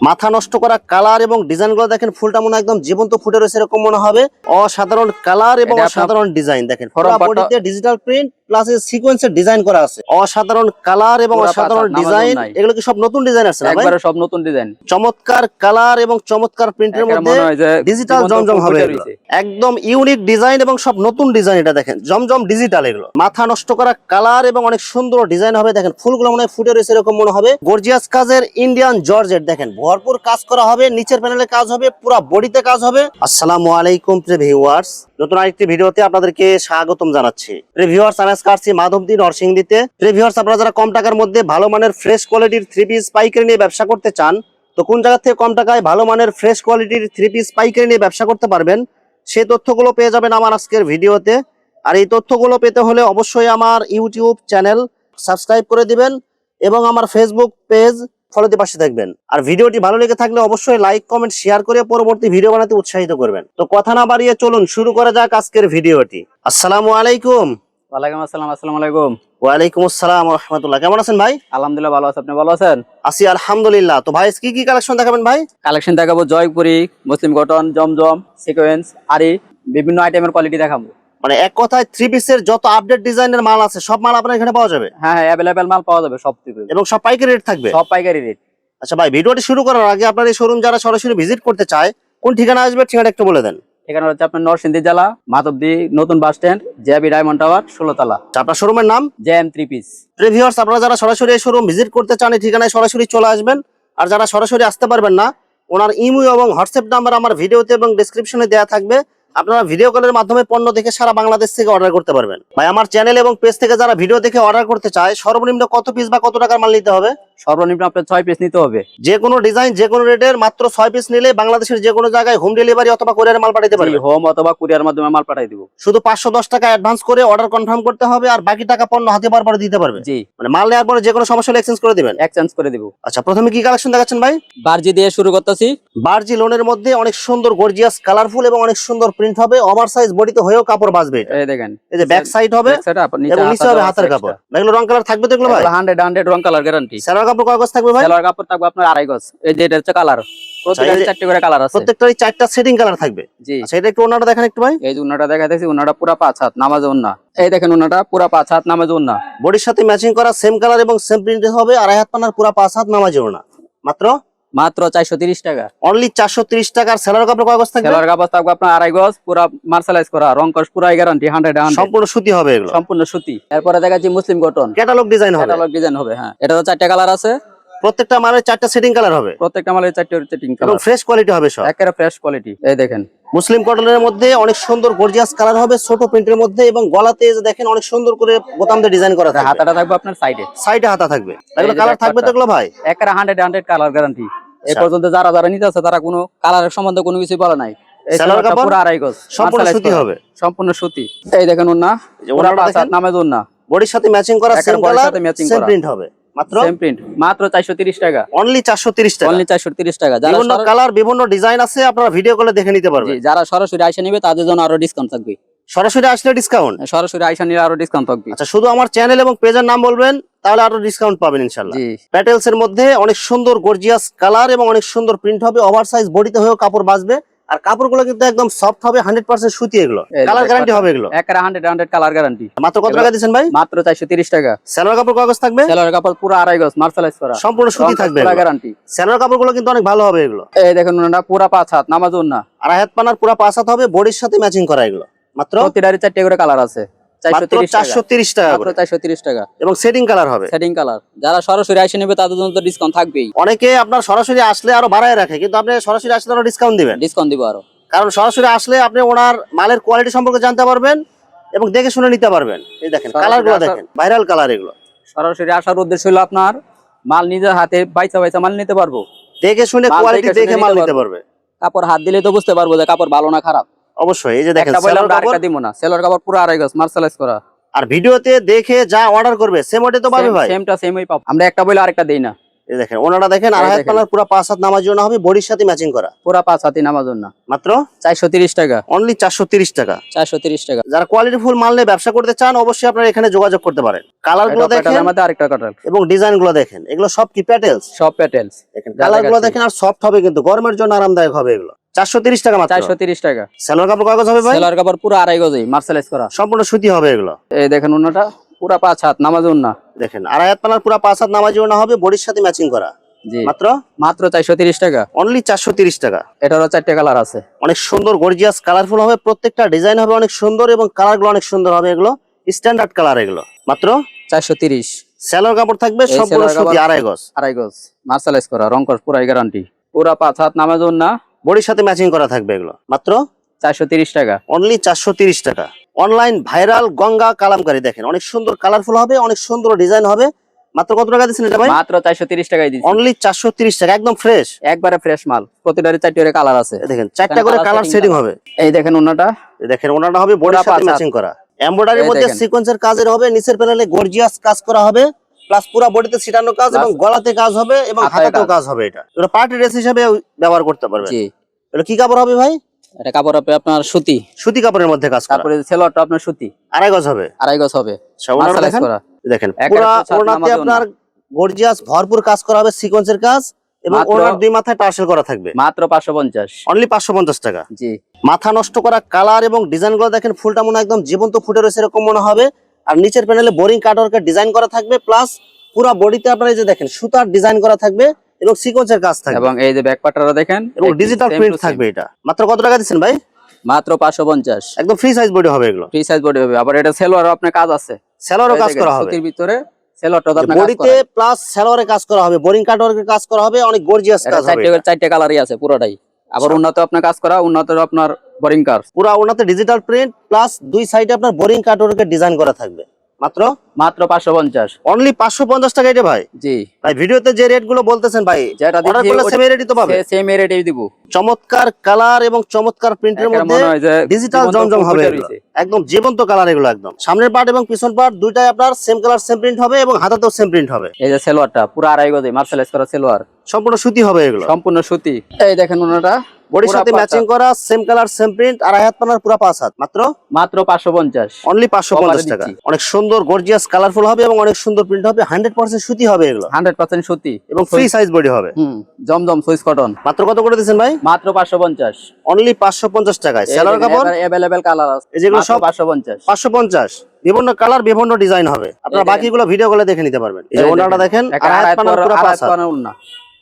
মাথা নষ্ট করা কালার এবং ডিজাইনগুলো দেখেন ফুলটা মনে একদম জীবন্ত ফুটে রয়েছে এরকম মনে হবে। অসাধারণ কালার এবং অসাধারণ ডিজাইন দেখেন ডিজিটাল প্রিন্ট প্লাস সিকোয়েন্সের ডিজাইন করা আছে। অসাধারণ কালার এবং অসাধারণ ডিজাইন এগুলো কি সব নতুন ডিজাইন আছে একবারে সব নতুন ডিজাইন চমৎকার কালার এবং চমৎকার প্রিন্টের মধ্যে ডিজিটাল জমজম হবে ফুটে একদম ইউনিক ডিজাইন এবং সব নতুন ডিজাইন এটা দেখেন। জমজম ডিজিটাল এগুলো। মাথা নষ্ট করা কালার এবং অনেক সুন্দর ডিজাইন হবে। দেখেন ফুলগুলো মনে হয় ফুটে রয়েছে এরকম মনে হবে। গর্জিয়াস কাজের ইন্ডিয়ান জর্জেট দেখেন ভরপুর কাজ করা হবে নিচের প্যানেলে কাজ হবে পুরো বডিতে কাজ হবে। আসসালামু আলাইকুম নতুন আরেকটি ভিডিওতে আপনাদেরকে স্বাগতম জানাচ্ছি। ভিউয়ার্স আমি আসছি মাধবদী নরসিংদীতে ভিউয়ার্স আপনারা যারা কম টাকার মধ্যে ভালো মানের ফ্রেশ কোয়ালিটির থ্রি পিস পাইকারি নিয়ে ব্যবসা করতে চান, তো কোন জায়গা থেকে কম টাকায় ভালো মানের ফ্রেশ কোয়ালিটির থ্রি পিস পাইকারি নিয়ে ব্যবসা করতে পারবেন, সেই তথ্যগুলো পেয়ে যাবেন আমার আজকের ভিডিওতে। আর এই তথ্যগুলো পেতে হলে অবশ্যই আমার ইউটিউব চ্যানেল সাবস্ক্রাইব করে দিবেন এবং আমার ফেসবুক পেজ ফলোতে পাশে থাকবেন। আর ভিডিওটি ভালো লেগে থাকলে অবশ্যই লাইক কমেন্ট শেয়ার করে পরবর্তী ভিডিও বানাতে উৎসাহিত করবেন। তো কথা না বাড়িয়ে চলুন, শুরু করা যাক আজকের ভিডিওটি। আসসালামু আলাইকুম। ওয়ালাইকুম আসসালাম আসসালামু আলাইকুম। ওয়ালাইকুম আসসালাম রহমতুল্লাহ কেমন আছেন ভাই? আলহামদুলিল্লাহ ভালো আছে আপনি ভালো আছেন? আছি আলহামদুলিল্লাহ। তো ভাই কি কি কালেকশন দেখাবেন ভাই? কালেকশন দেখাবো জয়পুরি মুসলিম কটন জমজম সিকোয়েন্স আরি বিভিন্ন আইটেমের কোয়ালিটি দেখাবো। মানে এক কথায় থ্রি পিসের যত আপডেট ডিজাইনের মাল আছে সব মাল আপনার এখানে পাওয়া যাবে? হ্যাঁ হ্যাঁ অ্যাভেলেবেল মাল পাওয়া যাবে সব থেকে এবং সব পাইকারি রেট থাকবে? সব পাইকারি রেট আচ্ছা ভাই ভিডিওটি শুরু করার আগে আপনার এই শোরুম যারা সরাসরি ভিজিট করতে চায় কোন ঠিকানা আসবে ঠিকানা একটু বলে দেন। এখানে হচ্ছে আপনার নরসিংদী জেলা মাধবদী নতুন bus stand JB diamond tower ষোলোতলা আপনার শোরুমের নাম? JM three piece. প্রিভিউয়ার্স আপনারা যারা সরাসরি এই শোরুম ভিজিট করতে চান এই ঠিকানায় সরাসরি চলে আসবেন। আর যারা সরাসরি আসতে পারবেন না ওনার ইমো এবং হোয়াটসঅ্যাপ নাম্বার আমার ভিডিওতে এবং ডেসক্রিপশনে দেওয়া থাকবে। আপনারা ভিডিও কলের মাধ্যমে পণ্য দেখে সারা বাংলাদেশ থেকে অর্ডার করতে পারবেন। ভাই আমার চ্যানেল এবং পেজ থেকে যারা ভিডিও দেখে অর্ডার করতে চায় সর্বনিম্ন কত পিস বা কত টাকার মাল নিতে হবে? সর্বনিম্ন আপনার ছয় পিস নিতে হবে। যে কোনো ডিজাইন যে কোনো রেটের মাত্র ছয় পিস নিলে বাংলাদেশের যে কোনো জায়গায় হোম ডেলিভারি অথবা কোরিয়ার মাল পাঠাতে পারবে হোম অথবা কুরিয়ার মাধ্যমে মাল পাঠাই দিব। শুধু পাঁচশো দশ টাকা অ্যাডভান্স করে অর্ডার কনফার্ম করতে হবে আর বাকি টাকা পণ্য হাতে পাওয়ার পরে দিতে পারবে জি। মানে মাল নেওয়ার পরে যে কোনো সমস্যা হলে এক্সচেঞ্জ করে দিবেন। এক্সচেঞ্জ করে দিব। আচ্ছা প্রথমে কি কালেকশন দেখাচ্ছেন ভাই? বার্জি দিয়ে শুরু করতেছি। বার্জি লোনের মধ্যে অনেক সুন্দর গর্জিয়াস কালারফুল এবং অনেক সুন্দর প্রিন্ট হবে। ওভার সাইজ বডিতে হয়েও কাপড় বাঁচবে এই দেখেন। এই যে ব্যাক সাইড হবে নিচে এবং নিচে হবে হাতের কাপড়। এগুলো রং কালার থাকবে তো এগুলো ভাই? এগুলো 100 100 রং কালার গ্যারান্টি সালোয়ার কাপড় কয় গজ থাকবে ভাই? সালোয়ার কাপড় থাকবে আপনার আড়াই গজ। এই যে এটা হচ্ছে কালার প্রত্যেকটা চারটি করে কালার আছে। প্রত্যেকটারই চারটা সেটিং কালার থাকবে? জি। আচ্ছা এটা একটু ওনাটা দেখেন একটু ভাই। এই যে ওনাটা দেখা যাচ্ছে ওনাটা পুরা পাঁচ হাত নামাজ ওনা এই দেখেন ওনাটা পুরা পাঁচ হাত নামাজ উন্না বডির সাথে ম্যাচিং করা সেম কালার এবং সেম প্রিন্ট হবে আড়াই হাত পানার পুরা পাঁচ হাত নামাজ ওনা মাত্র? মাত্র চারশো তিরিশ টাকা। অনলি চারশো তিরিশ টাকার সেলার কাপড় কয় গজ থাকবে? সেলার কাপড় থাকবে আপনার আড়াই গজ পুরো মার্সালাইজ করা রং কস পুরো গ্যারান্টি হান্ড্রেড সম্পূর্ণ সুতি হবে এগুলো। সম্পূর্ণ সুতি। এরপরে যাচ্ছে মুসলিম কটন ক্যাটালগ ডিজাইন হবে। ক্যাটালগ ডিজাইন হবে হ্যাঁ। এটা তো চারটা কালার আছে। প্রত্যেকটা মালের চারটা সেটিং কালার হবে। প্রত্যেকটা মালের চারটে এবং কালার ফ্রেশ কোয়ালিটি হবে সব। একেবারে ফ্রেশ কোয়ালিটি এই দেখেন। মুসলিম কটনের মধ্যে অনেক সুন্দর গর্জিয়াস কালার হবে ছোট প্রিন্টের মধ্যে এবং গলাতে যে দেখেন অনেক সুন্দর করে বোতাম দিয়ে ডিজাইন করা থাকবে। হাতাটা থাকবে আপনার সাইডে সাইডে হাতা থাকবে। এগুলো কালার থাকবে তো ভাই? একেবারে হান্ড্রেড হান্ড্রেড কালার গ্যারান্টি এই আচ্ছা। পর্যন্ত যারা যারা নিতে আছে তারা কোনো কালারের সম্বন্ধে কোনো কিছু বলে নাই। সম্পূর্ণ সুতি হবে। সম্পূর্ণ সুতি। এই দেখেন পাঁচ হাত দেখেন? নামাজ ওন্না বডির সাথে ম্যাচিং করা সেম কালার সেম করা। প্রিন্ট হবে। মাত্র? সেম প্রিন্ট মাত্র চারশো তিরিশ টাকা। অনলি টাকা। অনলি চারশো তিরিশ টাকা। যারা বিভিন্ন কালার বিভিন্ন ডিজাইন আছে আপনারা ভিডিও কলে দেখে নিতে জি, যারা সরাসরি আইসা নিবে তাদের জন্য আরও ডিসকাউন্ট থাকবে। সরাসরি আসলে ডিসকাউন্ট সরাসরি আইসা নিলে আরও ডিসকাউন্ট থাকবে। আচ্ছা শুধু আমার চ্যানেল এবং পেজের নাম বলবেন তাহলে আরও ডিসকাউন্ট পাবেন ইনশাল্লাহ প্যাটেলস এর মধ্যে অনেক সুন্দর গর্জিয়াস কালার এবং অনেক সুন্দর প্রিন্ট হবে। ওভার সাইজ বডিতে হয়েও কাপড় বাঁচবে। আর কাপড়গুলো কিন্তু একদম সফট হবে হান্ড্রেড পার্সেন্ট সুতি এগুলো। কালার গ্যারান্টি হবে এগুলো। একেবারে হান্ড্রেড হান্ড্রেড কালার গ্যারান্টি মাত্র কত টাকা দিচ্ছেন ভাই? মাত্র চারশো তিরিশ টাকা। সেলার কাপড় কাগজ থাকবে? সেলার কাপড় পুরো আড়াই গজ মার্শালাইজ করা। সম্পূর্ণ সুতি থাকবে গ্যারান্টি কাপড় কাপড়গুলো কিন্তু অনেক ভালো হবে এগুলো। এই দেখুন না পুরা পাঁচ হাত নামাজ না আর হাত পানার পুরো পাঁচ হাত হবে বডির সাথে ম্যাচিং করা এগুলো। মাত্র? প্রতিটারই চারটে করে কালার আছে। চারশো মাত্র তিরিশ চারশো টাকা তিরিশ টাকা মাত্র করে। চারশো তিরিশ টাকা। এবং সেটিং কালার হবে। সেটিং কালার যারা সরাসরি আইসে নেবে তাদের জন্য তো ডিসকাউন্ট থাকবেই। অনেকে আপনার সরাসরি আসলে আরও বাড়ায় রাখে কিন্তু আপনি সরাসরি আসলে আরও ডিসকাউন্ট দিবেন। ডিসকাউন্ট দিব আরও। কারণ সরাসরি আসলে আপনি ওনার মালের কোয়ালিটি সম্পর্কে জানতে পারবেন এবং দেখে শুনে নিতে পারবেন। এই দেখেন দেখেন ভাইরাল কালার এগুলো। সরাসরি আসার উদ্দেশ্য হলো আপনার মাল নিজের হাতে বাইচা বাইচা মাল নিতে পারব। দেখে শুনে মাল কোয়ালিটি দেখে মাল নিতে পারবে। কাপড় হাত দিলে তো বুঝতে পারব যে কাপড় ভালো না খারাপ। অবশ্যই এই যে দেখেন কাপড় দিব না কাপড় পুরো আড়াই গজ মার্শালাইজ করা। আর ভিডিওতে দেখে যা অর্ডার করবে সেম তো পাবে ভাই? সেমটা সেমই পাবো। আমরা একটা বলে আরেকটা দেই না। এই দেখেন ওনাটা দেখেন হাত। পুরো পাঁচ হাত নামার জন্য হবে বডির সাথে ম্যাচিং করা। পুরা পাঁচ হাতি নামার জন্য। মাত্র? চারশো তিরিশ টাকা। অনলি চারশো তিরিশ টাকা। চারশো তিরিশ টাকা। যারা কোয়ালিটি ফুল মাল নিয়ে ব্যবসা করতে চান অবশ্যই আপনারা এখানে যোগাযোগ করতে পারেন। কালারগুলো দেখেন মধ্যে আরেকটা কাটার এবং ডিজাইনগুলো দেখেন। এগুলো সব কি প্যাটেলস সব প্যাটেলস দেখেন কালারগুলো দেখেন আর সফট হবে কিন্তু গরমের জন্য আরামদায়ক হবে এগুলো। চারশো তিরিশ টাকা মাত্র। চারশো তিরিশ টাকা। সেলোয়ার কাপড় কাগজ হবে ভাই? সেলার কাপড় পুরো আড়াই গজই মার্সেলাইজ করা। সম্পূর্ণ সুতি হবে এগুলো। এই দেখেন অন্যটা পুরা পাঁচ হাত নামাজ না দেখেন আড়াই হাত পানার পুরো পাঁচ হাত নামাজি ওনা হবে বডির সাথে ম্যাচিং করা। জি। মাত্র? মাত্র চারশো তিরিশ টাকা। অনলি চারশো তিরিশ টাকা। এটারও চারটে কালার আছে। অনেক সুন্দর গর্জিয়াস কালারফুল হবে প্রত্যেকটা ডিজাইন হবে অনেক সুন্দর এবং কালারগুলো অনেক সুন্দর হবে এগুলো। স্ট্যান্ডার্ড কালার এগুলো। মাত্র? চারশো তিরিশ। সেলোয়ার কাপড় থাকবে সুতি আড়াই গজ। আড়াই গজ। মার্সেলাইজ করা রংকর পুরাই গ্যারান্টি পুরা পাঁচ হাত নামাজ না বডির সাথে ম্যাচিং করা থাকবে এগুলো। মাত্র? চারশো টাকা। অনলি চারশো তিরিশ টাকা। অনলাইন ভাইরাল গঙ্গা কালামকারী দেখেন। অনেক সুন্দর কালারফুল হবে অনেক সুন্দর ডিজাইন হবে। মাত্র কত টাকা দিচ্ছেন এটা ভাই? মাত্র চারশো তিরিশ টাকায় দিচ্ছি। অনলি চারশো তিরিশ টাকা একদম ফ্রেশ একবারে ফ্রেশ মাল। প্রতিটারে চারটে কালার আছে। দেখেন চারটা করে কালার সেটিং হবে। এই দেখেন অন্যটা এই দেখেন ওনাটা হবে পুরা সাথে ম্যাচিং করা। এমব্রয়ডারির মধ্যে। সিকোয়েন্সের কাজের হবে নিচের প্যানেলে গর্জিয়াস কাজ করা হবে। প্লাস পুরো বডিতে ছিটানো কাজ এবং গলাতে কাজ হবে এবং হাতাতেও কাজ। হবে এটা। এটা পার্টি ড্রেস হিসেবে ব্যবহার করতে পারবেন। জি। এটা কি কাপড় হবে ভাই? এটা কাপড় হবে আপনার সুতি। সুতি কাপড়ের মধ্যে কাজ করা। তারপরে সেলোয়ারটা আপনার সুতি। আড়াই গজ হবে। আড়াই গজ হবে। দেখেন। দেখেন পুরা ওনাতে আপনার গর্জিয়াস ভরপুর কাজ করা হবে সিকোয়েন্সের কাজ এবং ওনার দুই মাথায় টার্সেল করা থাকবে। মাত্র পাঁচশো পঞ্চাশ। অনলি পাঁচশো পঞ্চাশ টাকা। জি। মাথা নষ্ট করা কালার এবং ডিজাইনগুলো দেখেন ফুলটা মনে একদম জীবন্ত ফুটে রয়েছে এরকম মনে হবে। আর নিচের প্যানেলে বোরিং কাটওয়ার্কের ডিজাইন করা থাকবে প্লাস পুরো বডিতে আপনারা এই যে দেখেন সুতার ডিজাইন করা থাকবে এবং সিকোয়েন্সের কাজ থাকবে। এবং এই যে ব্যাক পাটারও দেখেন এবং ডিজিটাল প্রিন্ট থাকবে এটা। মাত্র কত টাকা দিচ্ছেন ভাই? মাত্র পাঁচশো পঞ্চাশ। একদম ফ্রি সাইজ বডি হবে এগুলো। ফ্রি সাইজ বডি হবে। আবার এটা সেলোয়ারও আপনার কাজ আছে। সেলোয়ারও কাজ করা হবে। সুতির ভিতরে সেলোয়ারটা আপনার কাজ বডিতে প্লাস সেলোয়ারে কাজ করা হবে। বোরিং কাটওয়ার্কের কাজ করা হবে। অনেক গর্জিয়াস কাজ হবে চারটে চারটে কালারই আছে পুরোটাই। আবার উন্নত আপনার কাজ করা উন্নত আপনার বোরিং কার পুরো ওনাতে ডিজিটাল প্রিন্ট প্লাস দুই সাইডে আপনার বোরিং কার্ডের ডিজাইন করা থাকবে। মাত্র মাত্র পাঁচশো পঞ্চাশ। অনলি পাঁচশো পঞ্চাশ টাকা এটা ভাই? জি। ভাই ভিডিওতে যে রেটগুলো বলতেছেন ভাই যেটা অর্ডার করলে সেম রেটই তো পাবে। সেম রেটেই দিব। চমৎকার কালার এবং চমৎকার প্রিন্টের মধ্যে ডিজিটাল জমজম হবে। একদম জীবন্ত কালার এগুলো একদম। সামনের পার্ট এবং পিছন পার্ট দুইটাই আপনার সেম কালার সেম প্রিন্ট হবে এবং হাতাতেও সেম প্রিন্ট হবে। এই যে সেলোয়ারটা পুরো আড়াই গজে মার্শালাইজ করা সেলোয়ার। সম্পূর্ণ সুতি হবে এগুলো। সম্পূর্ণ সুতি। এই দেখেন ওনাটা বডির সাথে ম্যাচিং করা সেম কালার সেম প্রিন্ট আড়াই হাত পানার পুরো পাঁচ হাত মাত্র? মাত্র পাঁচশো পঞ্চাশ। অনলি পাঁচশো পঞ্চাশ টাকা। অনেক সুন্দর গর্জিয়াস কালারফুল হবে এবং অনেক সুন্দর প্রিন্ট হবে হান্ড্রেড পার্সেন্ট সুতি হবে এগুলো। হান্ড্রেড পার্সেন্ট সুতি। এবং ফ্রি সাইজ বডি হবে। জমজম সুইস কটন। মাত্র কত করে দিচ্ছেন ভাই? মাত্র পাঁচশো পঞ্চাশ। অনলি পাঁচশো পঞ্চাশ টাকায়। সেলার কাপড় অ্যাভেলেবেল কালার আছে। যেগুলো সব পাঁচশো পঞ্চাশ। পাঁচশো পঞ্চাশ। বিভিন্ন কালার বিভিন্ন ডিজাইন হবে। আপনারা। বাকিগুলো ভিডিও গুলো দেখে নিতে পারবেন। এই যে ওনাটা দেখেন। আর আয়াত হাত পানার পুরো পাঁচ।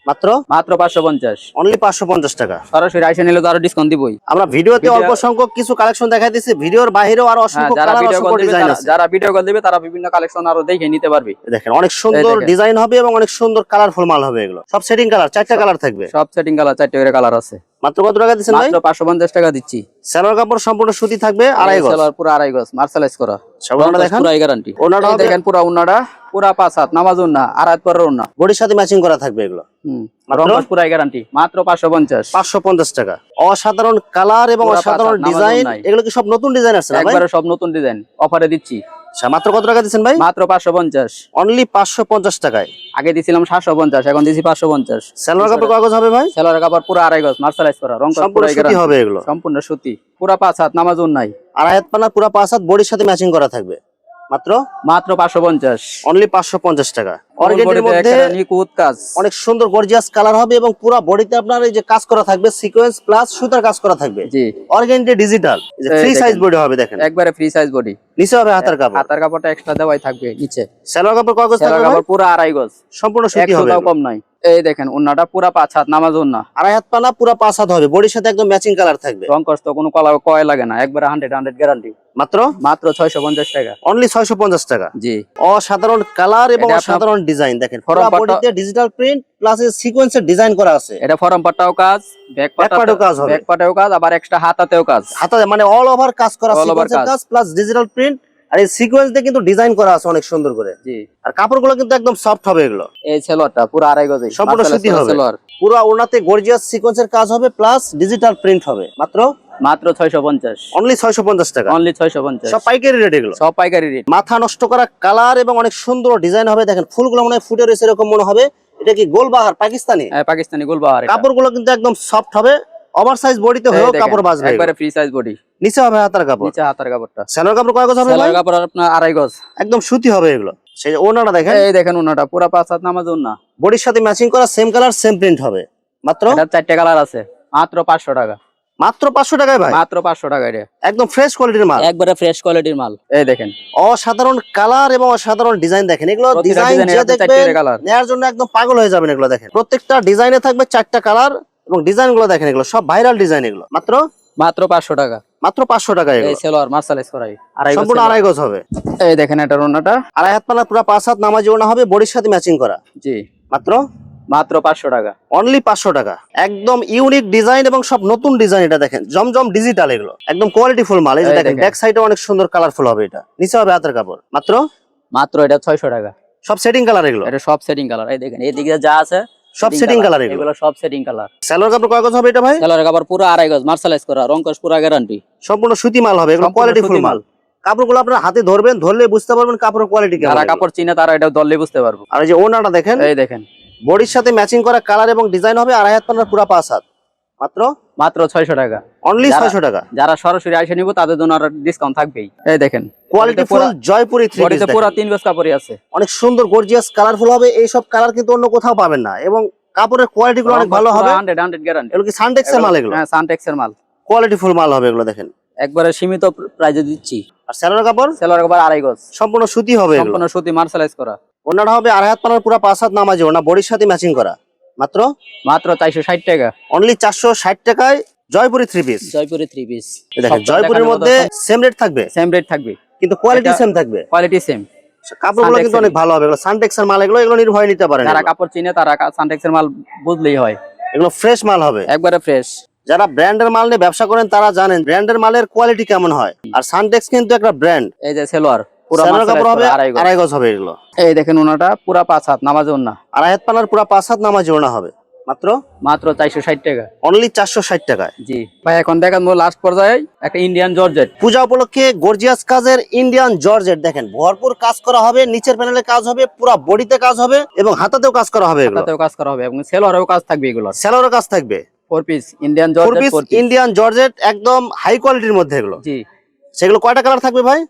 মাত্র? মাত্র পাঁচশো পঞ্চাশ। অনলি পাঁচশো পঞ্চাশ টাকা। সরাসরি আইসে নিলে তো আরও ডিসকাউন্ট দিবই। আমরা ভিডিওতে অল্প সংখ্যক কিছু কালেকশন দেখা দিচ্ছি ভিডিওর বাইরেও আরও হ্যাঁ, অসংখ্য যারা ভিডিও কল দিবে তারা- আছে যারা ভিডিও কল দিবে তারা বিভিন্ন কালেকশন আরও দেখে নিতে পারবে। দেখেন অনেক সুন্দর ডিজাইন হবে এবং অনেক সুন্দর কালারফুল মাল হবে এগুলো। সব সেটিং কালার চারটা কালার থাকবে। সব সেটিং কালার চারটে কালার আছে। মাত্র কত টাকা দিচ্ছেন ভাই? মাত্র পাঁচশো পঞ্চাশ টাকা দিচ্ছি। কাপড় সম্পূর্ণ সুতি থাকবে আড়াই গজ? পুরো আড়াই গজ মার্শালাইজ করা। ওনাটা দেখেন। পুরাই গ্যারান্টি ওনাটা দেখেন পুরা উন্নাটা পুরা পাঁচ হাত নামাজ উন্না আড়াই পরের উন্না বডির সাথে ম্যাচিং করা থাকবে এগুলো। হুম মাত্র? রংকশ পুরাই গ্যারান্টি মাত্র পাঁচশো পঞ্চাশ। পাঁচশো পঞ্চাশ টাকা। অসাধারণ কালার এবং অসাধারণ ডিজাইন। এগুলো কি সব নতুন ডিজাইন আছে ভাই? একবারে সব নতুন ডিজাইন অফারে দিচ্ছি। আচ্ছা, মাত্র কত টাকা দিচ্ছেন ভাই? মাত্র পাঁচশো পঞ্চাশ। অনলি পাঁচশো পঞ্চাশ টাকায়। আগে দিছিলাম সাতশো পঞ্চাশ এখন দিছি পাঁচশো পঞ্চাশ। সেলোয়ার কাপড় কাগজ হবে ভাই? সেলোয়ার কাপড় পুরো আড়াই গজ মার্শালাইজ করা রং সুতি হবে এগুলো? সম্পূর্ণ সুতি পুরা পাঁচ হাত নামাজ নাই। আড়াই হাত পানা পুরা পাঁচ হাত বডির সাথে ম্যাচিং করা থাকবে। মাত্র? মাত্র পাঁচশো পঞ্চাশ। অনলি পাঁচশো পঞ্চাশ টাকা। মধ্যে নিকুত কাজ। অনেক সুন্দর গর্জিয়াস কালার হবে এবং পুরো বডিতে আপনার এই যে কাজ করা থাকবে সিকোয়েন্স প্লাস সুতার কাজ করা থাকবে। জি। অর্গেন্টে ডিজিটাল ফ্রি সাইজ বডি হবে দেখেন। একবারে ফ্রি সাইজ বডি নিচে হবে হাতার কাপড়। হাতার কাপড়টা এক্সট্রা দেওয়াই থাকবে নিচে। সেলোয়ার কাপড় কাগজ সেলোয়ার থাকবে কাপড় পুরো আড়াই গজ। সম্পূর্ণ সুতি হবে। কম নাই। এই দেখেন উন্নাটা পুরা পাঁচ হাত নামাজ উন্না আড়াই হাত পানা পুরো পাঁচ হাত হবে। বডির সাথে একদম ম্যাচিং কালার থাকবে। রং কষ্ট কোনো কলা কয় লাগে না। একবারে হান্ড্রেড হান্ড্রেড গ্যারান্টি মাত্র? মাত্র ছয়শো পঞ্চাশ টাকা। অনলি ছয়শো পঞ্চাশ টাকা? জি। অসাধারণ কালার এবং অসাধারণ ডিজাইন দেখেন। ডিজিটাল প্রিন্ট প্লাস সিকোয়েন্সের ডিজাইন করা আছে। এটা ফরম কাজ ব্যাক Back কাজ হবে। ব্যাক পাটেও কাজ আবার এক্সট্রা হাতাতেও কাজ। হাতে মানে অল ওভার কাজ করা সিকোয়েন্সের কাজ। কাজ প্লাস ডিজিটাল প্রিন্ট আর এই সিকোয়েন্স দিয়ে কিন্তু ডিজাইন করা আছে অনেক সুন্দর করে। আর কাপড়গুলো কিন্তু একদম সফট হবে এগুলো। এই সেলোয়ারটা পুরো আড়াই গজে সম্পূর্ণ সুতি হবে। সেলোয়ার। পুরো ওনাতে গর্জিয়াস সিকোয়েন্সের কাজ হবে প্লাস ডিজিটাল প্রিন্ট হবে। মাত্র মাত্র ছয়শো পঞ্চাশ। অনলি ছয়শো পঞ্চাশ টাকা। অনলি ছয়শো পঞ্চাশ। সব পাইকারি রেট এগুলো? সব পাইকারি রেট মাথা নষ্ট করা কালার এবং অনেক সুন্দর ডিজাইন হবে। দেখেন ফুলগুলো মনে হয় ফুটে রয়েছে এরকম মনে হবে। এটা কি গোলবাহার পাকিস্তানি? হ্যাঁ, পাকিস্তানি গোলবাহার কাপড়গুলো কিন্তু একদম সফট হবে। ওভার সাইজ বডিতে হয়েও কাপড় বাঁচবে একবারে ফ্রি সাইজ বডি নিচে হবে হাতার কাপড়। নিচে হাতার কাপড়টা। সেলোর কাপড় কয় গজ হবে সেলার কাপড় আপনার আড়াই গজ। একদম সুতি হবে এগুলো। সেই ওনাটা দেখেন। এই দেখেন ওনাটা পুরা পাঁচ হাত নামাজ না বডির সাথে ম্যাচিং করা সেম কালার সেম প্রিন্ট হবে। মাত্র? এটা চারটে কালার আছে মাত্র পাঁচশো টাকা। মাত্র পাঁচশো টাকায় ভাই? মাত্র পাঁচশো টাকা এটা একদম ফ্রেশ কোয়ালিটির মাল? একবারে ফ্রেশ কোয়ালিটির মাল। এই দেখেন অসাধারণ কালার এবং অসাধারণ ডিজাইন দেখেন। এগুলো ডিজাইন চারটে জন্য একদম পাগল হয়ে যাবেন এগুলো দেখেন। প্রত্যেকটা ডিজাইনে থাকবে চারটা কালার এবং ডিজাইনগুলো দেখেন এগুলো সব ভাইরাল ডিজাইন এগুলো। মাত্র? মাত্র পাঁচশো টাকা। মাত্র পাঁচশো টাকা এই সেলোয়ার মার্শালাইজ করাই। সম্পূর্ণ আড়াই গজ হবে। এই দেখেন এটা ওনাটা আড়াই হাত পালা পুরো পাঁচ হাত নামাজি ওনা হবে বডির সাথে ম্যাচিং করা। জি। মাত্র? মাত্র পাঁচশো টাকা। অনলি পাঁচশো টাকা। একদম ইউনিক ডিজাইন এবং সব নতুন ডিজাইন এটা দেখেন। জমজম ডিজিটাল এগুলো। একদম কোয়ালিটি ফুল মাল। এই যে দেখেন। ব্যাক সাইডে অনেক সুন্দর কালারফুল হবে এটা। নিচে হবে হাতের কাপড়। মাত্র? মাত্র এটা ছয়শো টাকা। সব সেটিং কালার এগুলো। এটা সব সেটিং কালার এই দেখেন এদিকে যা আছে সব setting colour এগুলো। সব সেটিং কালার স্যালোর কাপড় কয় গজ হবে এটা ভাই? সেলোয়ার কাপড় পুরো আড়াই গজ মার্শালাইজ করা রংকশ পুরো গ্যারান্টি সম্পূর্ণ সুতি মাল হবে এগুলো কোয়ালিটি ফুল মাল। কাপড়গুলো আপনার হাতে ধরবেন ধরলে বুঝতে পারবেন কাপড়ের কোয়ালিটি কেমন। কাপড় চিনে তারা এটা দললে বুঝতে পারব। আর এই যে ওনাটা দেখেন। এই দেখেন। বডির সাথে ম্যাচিং করা কালার এবং ডিজাইন হবে আড়াই হাত পানার পুরা পাঁচ হাত। মাত্র? মাত্র ছয়শো টাকা। অনলি ছয়শো টাকা। যারা সরাসরি আসে নিব তাদের জন্য আর ডিসকাউন্ট থাকবেই। এই দেখেন কোয়ালিটি ফুল জয়পুরি থ্রি পুরো তিন গজ কাপড়ই আছে। অনেক সুন্দর গর্জিয়াস কালারফুল হবে। এই সব কালার কিন্তু অন্য কোথাও পাবেন না। এবং কাপড়ের কোয়ালিটি গুলো অনেক ভালো হবে। হান্ড্রেড হান্ড্রেড গ্যারান্টি এগুলো কি সানটেক্স এর মাল এগুলো? হ্যাঁ সানটেক্স এর মাল। কোয়ালিটি ফুল মাল হবে এগুলো দেখেন। একবারে সীমিত প্রাইজে দিচ্ছি। আর স্যালোর কাপড়? সেলোয়ার কাপড় আড়াই গজ। সম্পূর্ণ সুতি হবে সম্পূর্ণ সুতি মার্শালাইজ করা। ওনাটা হবে আড়াই হাত পানার পুরা পাঁচ হাত নামাজি ওনা বডির সাথে ম্যাচিং করা। মাত্র? মাত্র চারশো ষাট টাকা। অনলি চারশো ষাট টাকায় Jaipuri three piece Jaipuri three piece দেখেন জয়পুরের মধ্যে সেম রেট থাকবে? সেম রেট থাকবে। কিন্তু কোয়ালিটি সেম থাকবে? কোয়ালিটি সেম কাপড়গুলো কিন্তু অনেক ভালো হবে। এগুলো সানটেক্স এর মাল এগুলো এগুলো নির্ভয় নিতে পারেন যারা কাপড় চিনে তারা সানটেক্স এর মাল বুঝলেই হয়। এগুলো ফ্রেশ মাল হবে। একবারে ফ্রেশ যারা ব্র্যান্ডের মাল নিয়ে ব্যবসা করেন তারা জানেন ব্র্যান্ডের মালের কোয়ালিটি কেমন হয়। আর সানটেক্স কিন্তু একটা ব্র্যান্ড এই যে সেলোয়ার। পুরো স্যালোর কাপড় হবে আড়াই গজ হবে এগুলো। এই দেখেন ওনাটা পুরা পাঁচ হাত নামাজ না আড়াই হাত পানার পুরো পাঁচ হাত নামাজি ওনা হবে। মাত্র? মাত্র চারশো ষাট টাকা। অনলি চারশো ষাট টাকায়। জি। ভাই এখন দেখান লাস্ট পর্যায়ে একটা ইন্ডিয়ান জর্জেট পূজা উপলক্ষে গর্জিয়াস কাজের ইন্ডিয়ান জর্জেট দেখেন ভরপুর কাজ করা হবে নিচের প্যানেলে কাজ হবে পুরো বডিতে কাজ হবে এবং হাতাতেও কাজ করা হবে কাজ করা হবে এবং সেলোয়ারেও কাজ থাকবে এগুলো। স্যালোরও কাজ থাকবে। Four piece Indian georgette Indian georgette একদম হাই কোয়ালিটির মধ্যে এগুলো। জি। সেগুলো কয়টা কালার থাকবে ভাই?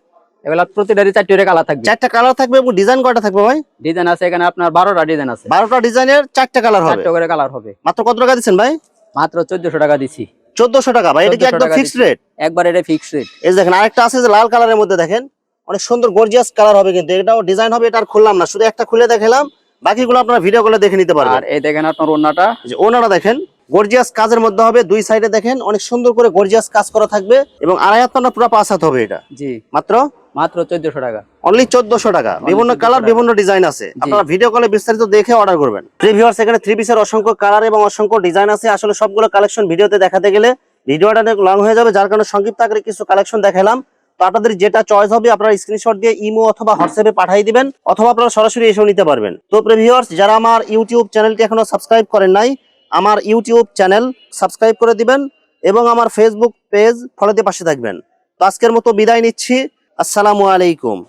এগুলা প্রতিটারই চারটি কালার থাকবে। চারটা কালার থাকবে এবং ডিজাইন কয়টা থাকবে ভাই? ডিজাইন আছে এখানে আপনার বারোটা ডিজাইন আছে। বারোটা ডিজাইনের চারটা কালার হবে। চারটে করে কালার হবে। মাত্র কত টাকা দিচ্ছেন ভাই? মাত্র চোদ্দশো টাকা দিছি চোদ্দশো টাকা। ভাই এটা কি একদম ফিক্সড রেট একবার এটা ফিক্সড রেট এই দেখেন আরেকটা আছে যে লাল কালারের মধ্যে দেখেন অনেক সুন্দর গর্জিয়াস কালার হবে কিন্তু। এটাও ডিজাইন হবে এটা আর খুললাম না। শুধু একটা খুলে দেখালাম বাকিগুলো আপনারা ভিডিও গুলো দেখে নিতে পারবেন। আর এই দেখেন আপনার ওন্নাটা যে ওনারা দেখেন গর্জিয়াস কাজের মধ্যে হবে। দুই সাইডে দেখেন অনেক সুন্দর করে গর্জিয়াস কাজ করা থাকবে এবং আড়াই হাত পুরো পাঁচ হাত হবে এটা। জি। মাত্র মাত্র চোদ্দশো টাকা। অনলি চোদ্দশো টাকা। বিভিন্ন 1400 কালার বিভিন্ন ডিজাইন আছে। আপনারা ভিডিও কলে বিস্তারিত দেখে অর্ডার করবেন। প্রিভিউয়ার্স এখানে থ্রি পিসের অসংখ্য কালার এবং অসংখ্য ডিজাইন আছে। আসলে সবগুলো কালেকশন ভিডিওতে দেখাতে গেলে ভিডিওটা অনেক লং হয়ে যাবে যার কারণে সংক্ষিপ্ত আকারে কিছু কালেকশন দেখালাম। তো আপনাদের যেটা চয়েস হবে আপনারা স্ক্রিনশট দিয়ে ইমো অথবা হোয়াটসঅ্যাপে পাঠিয়ে দিবেন অথবা আপনারা সরাসরি এসেও নিতে পারবেন। তো প্রিভিউয়ার্স যারা আমার ইউটিউব চ্যানেলটি এখনও সাবস্ক্রাইব করেন নাই আমার ইউটিউব চ্যানেল সাবস্ক্রাইব করে দিবেন এবং আমার ফেসবুক পেজ ফলোতে পাশে থাকবেন। তো আজকের মতো বিদায় নিচ্ছি। আসসালামু আলাইকুম।